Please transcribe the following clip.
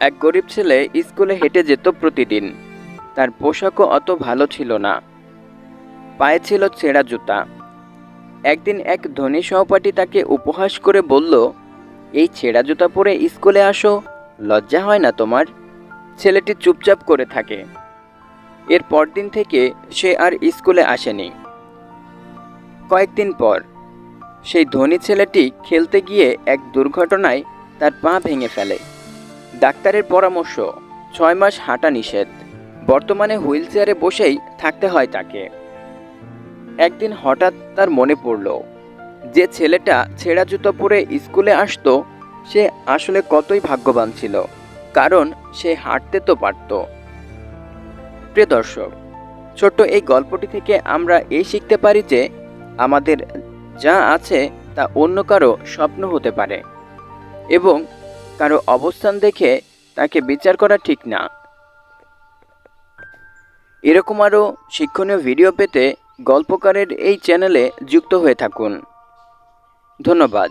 এক গরিব ছেলে স্কুলে হেঁটে যেত প্রতিদিন। তার পোশাকও অত ভালো ছিল না। পায়ে ছিল ছেঁড়া জুতা। একদিন এক ধনী সহপাঠী তাকে উপহাস করে বলল, এই ছেঁড়া জুতা পরে স্কুলে আসো, লজ্জা হয় না তোমার? ছেলেটি চুপচাপ করে থাকে। এর পরদিন থেকে সে আর স্কুলে আসেনি। কয়েকদিন পর, সেই ধনী ছেলেটি খেলতে গিয়ে এক দুর্ঘটনায় তার পা ভেঙে ফেলে। ডাক্তারের পরামর্শ, ছয় মাস হাঁটা নিষেধ। বর্তমানে হুইল চেয়ারে বসেই থাকতে হয় তাকে। একদিন হঠাৎ তার মনে পড়ল, যে ছেলেটা ছেঁড়া জুতো পরে স্কুলে আসতো, সে আসলে কতই ভাগ্যবান ছিল, কারণ সে হাঁটতে তো পারত। প্রিয় দর্শক, ছোট্ট এই গল্পটি থেকে আমরা এই শিখতে পারি যে, আমাদের যা আছে তা অন্য কারও স্বপ্ন হতে পারে। এবং কারও অবস্থান দেখে তাকে বিচার করা ঠিক না। এরকম আরও শিক্ষণীয় ভিডিও পেতে গল্পকারের এই চ্যানেলে যুক্ত হয়ে থাকুন। ধন্যবাদ।